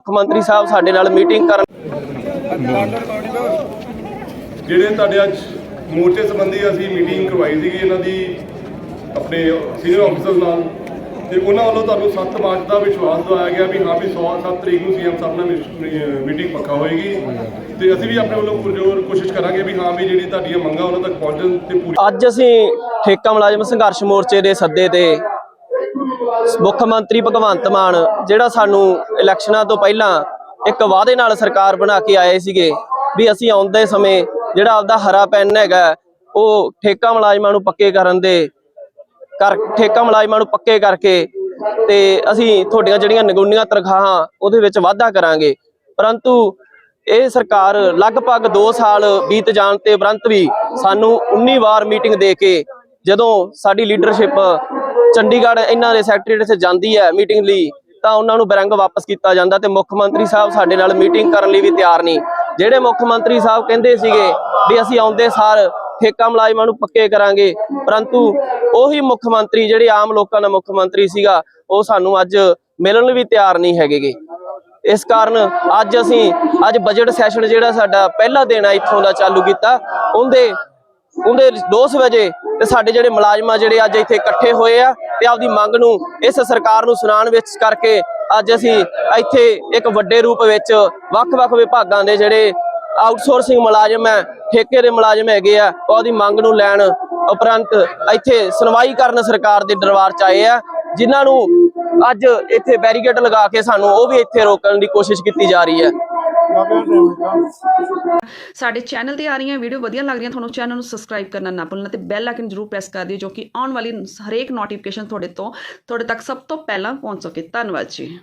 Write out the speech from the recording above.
ਮੁੱਖ ਮੰਤਰੀ ਸਾਹਿਬ ਸਾਡੇ ਨਾਲ ਮੀਟਿੰਗ ਕਰਨ ਜਿਹੜੇ ਤੁਹਾਡੇ ਅੱਜ ਮੋਰਚੇ ਸੰਬੰਧੀ ਅਸੀਂ ਮੀਟਿੰਗ ਕਰਵਾਈ ਸੀਗੀ ਇਹਨਾਂ ਦੀ ਆਪਣੇ ਸੀਨੀਅਰ ਆਫੀਸਰਸ ਨਾਲ ਤੇ ਉਹਨਾਂ ਵੱਲੋਂ ਤੁਹਾਨੂੰ 7 ਮਾਰਚ ਦਾ ਵਿਸ਼ਵਾਸ ਦਿਵਾਇਆ ਗਿਆ ਵੀ ਹਾਂ ਵੀ 100 7 ਤਰੀਕ ਨੂੰ ਸੀਐਮ ਸਾਹਿਬ ਨਾਲ ਮੀਟਿੰਗ ਪੱਕਾ ਹੋਏਗੀ। ਤੇ ਅਸੀਂ ਵੀ ਆਪਣੇ ਵੱਲੋਂ ਪੁਰਜੋਰ ਕੋਸ਼ਿਸ਼ ਕਰਾਂਗੇ ਵੀ ਹਾਂ ਵੀ ਜਿਹੜੀ ਤੁਹਾਡੀਆਂ ਮੰਗਾਂ ਉਹਨਾਂ ਤੱਕ ਪਹੁੰਚਣ ਤੇ ਪੂਰੀ ਅੱਜ ਅਸੀਂ ਠੇਕਾ ਮੁਲਾਜ਼ਮ ਸੰਘਰਸ਼ ਮੋਰਚੇ ਦੇ ਸੱਦੇ ਤੇ ਮੁੱਖ ਮੰਤਰੀ ਭਗਵੰਤ ਮਾਨ, ਜਿਹੜਾ ਸਾਨੂੰ ਇਲੈਕਸ਼ਨਾਂ ਤੋਂ ਪਹਿਲਾਂ ਇੱਕ ਵਾਅਦੇ ਨਾਲ ਸਰਕਾਰ ਬਣਾ ਕੇ ਆਏ ਸੀਗੇ ਵੀ ਅਸੀਂ ਆਉਂਦੇ ਸਮੇਂ ਜਿਹੜਾ ਆਪਦਾ ਹਰਾ ਪੈਨ ਹੈਗਾ, ਉਹ ਠੇਕਾ ਮੁਲਾਜ਼ਮਾਂ ਨੂੰ ਪੱਕੇ ਕਰਨ ਦੇ ਕਰ, ਠੇਕਾ ਮੁਲਾਜ਼ਮਾਂ ਨੂੰ ਪੱਕੇ ਕਰਕੇ ਤੇ ਅਸੀਂ ਤੁਹਾਡੀਆਂ ਜਿਹੜੀਆਂ ਨਿਗੁਣੀਆਂ ਤਨਖਾਹਾਂ, ਉਹਦੇ ਵਿੱਚ ਵਾਧਾ ਕਰਾਂਗੇ। ਪਰੰਤੂ ਇਹ ਸਰਕਾਰ ਲਗਭਗ 2 ਸਾਲ ਬੀਤ ਜਾਣ ਤੇ ਉਪਰੰਤ ਵੀ ਸਾਨੂੰ 19 ਵਾਰ ਮੀਟਿੰਗ ਦੇ ਕੇ ਜਦੋਂ ਸਾਡੀ ਲੀਡਰਸ਼ਿਪ ਚੰਡੀਗੜ੍ਹ ਇਹਨਾਂ ਦੇ ਸੈਕਟਰੀਏਟ 'ਚ ਜਾਂਦੀ ਹੈ ਮੀਟਿੰਗ ਲਈ, ਤਾਂ ਉਹਨਾਂ ਨੂੰ ਬਰੰਗ ਵਾਪਸ ਕੀਤਾ ਜਾਂਦਾ ਤੇ ਮੁੱਖ ਮੰਤਰੀ ਸਾਹਿਬ ਸਾਡੇ ਨਾਲ ਮੀਟਿੰਗ ਕਰਨ ਲਈ ਵੀ ਤਿਆਰ ਨਹੀਂ ਜਿਹੜੇ ਮੁੱਖ ਮੰਤਰੀ ਸਾਹਿਬ ਕਹਿੰਦੇ ਸੀਗੇ ਵੀ ਅਸੀਂ ਆਉਂਦੇ ਸਾਰ ਠੇਕਾ ਮੁਲਾਜ਼ਮਾਂ ਨੂੰ ਪੱਕੇ ਕਰਾਂਗੇ, ਪਰੰਤੂ ਉਹੀ ਮੁੱਖ ਮੰਤਰੀ ਜਿਹੜੇ ਆਮ ਲੋਕਾਂ ਦਾ ਮੁੱਖ ਮੰਤਰੀ ਸੀਗਾ, ਉਹ ਸਾਨੂੰ ਅੱਜ ਮਿਲਣ ਲਈ ਵੀ ਤਿਆਰ ਨਹੀਂ ਹੈਗੇਗੇ। ਇਸ ਕਾਰਨ ਅੱਜ ਅਸੀਂ, ਅੱਜ ਬਜਟ ਸੈਸ਼ਨ ਜਿਹੜਾ ਸਾਡਾ ਪਹਿਲਾ ਦਿਨ ਆ ਇੱਥੋਂ ਦਾ ਚਾਲੂ ਕੀਤਾ। ਉਹਦੇ ਉਹਦੇ 2 ਵਜੇ ਤੇ ਸਾਡੇ ਜਿਹੜੇ ਮੁਲਾਜ਼ਮਾਂ ਜਿਹੜੇ ਅੱਜ ਇੱਥੇ ਇਕੱਠੇ ਹੋਏ ਆ ਤੇ ਆਪਦੀ ਮੰਗ ਨੂੰ ਇਸ ਸਰਕਾਰ ਨੂੰ ਸੁਣਾਉਣ ਵਿੱਚ ਕਰਕੇ ਅੱਜ ਅਸੀਂ ਇੱਥੇ ਇੱਕ ਵੱਡੇ ਰੂਪ ਵਿੱਚ ਵੱਖ-ਵੱਖ ਵਿਭਾਗਾਂ ਦੇ ਜਿਹੜੇ ਆਊਟਸੋਰਸਿੰਗ ਮੁਲਾਜ਼ਮ ਹੈ, ਠੇਕੇ ਦੇ ਮੁਲਾਜ਼ਮ ਹੈਗੇ ਆ ਉਹਦੀ ਮੰਗ ਨੂੰ ਲੈਣ ਉਪਰੰਤ ਇੱਥੇ ਸੁਣਵਾਈ ਕਰਨ ਸਰਕਾਰ ਦੇ ਦਰਬਾਰ ਚ ਆਏ ਆ, ਜਿਨ੍ਹਾਂ ਨੂੰ ਅੱਜ ਇੱਥੇ ਬੈਰੀਕੇਡ ਲਗਾ ਕੇ ਸਾਨੂੰ ਉਹ ਵੀ ਇੱਥੇ ਰੋਕਣ ਦੀ ਕੋਸ਼ਿਸ਼ ਕੀਤੀ ਜਾ ਰਹੀ ਹੈ। ਸਾਡੇ ਚੈਨਲ ਤੇ ਆ ਰਹੀਆਂ ਵੀਡੀਓ ਵਧੀਆ ਲੱਗ ਰਹੀਆਂ, ਤੁਹਾਨੂੰ ਚੈਨਲ ਨੂੰ ਸਬਸਕ੍ਰਾਈਬ ਕਰਨਾ ਨਾ ਭੁੱਲਣਾ ਤੇ ਬੈਲ ਆਈਕਨ ਜਰੂਰ ਪ੍ਰੈਸ ਕਰ ਦਿਓ, ਜੋ ਕਿ ਆਉਣ ਵਾਲੀ ਹਰੇਕ ਨੋਟੀਫਿਕੇਸ਼ਨ ਤੁਹਾਡੇ ਤੋਂ, ਤੁਹਾਡੇ ਤੱਕ ਸਭ ਤੋਂ ਪਹਿਲਾਂ ਪਹੁੰਚ ਸਕੇ। ਧੰਨਵਾਦ ਜੀ।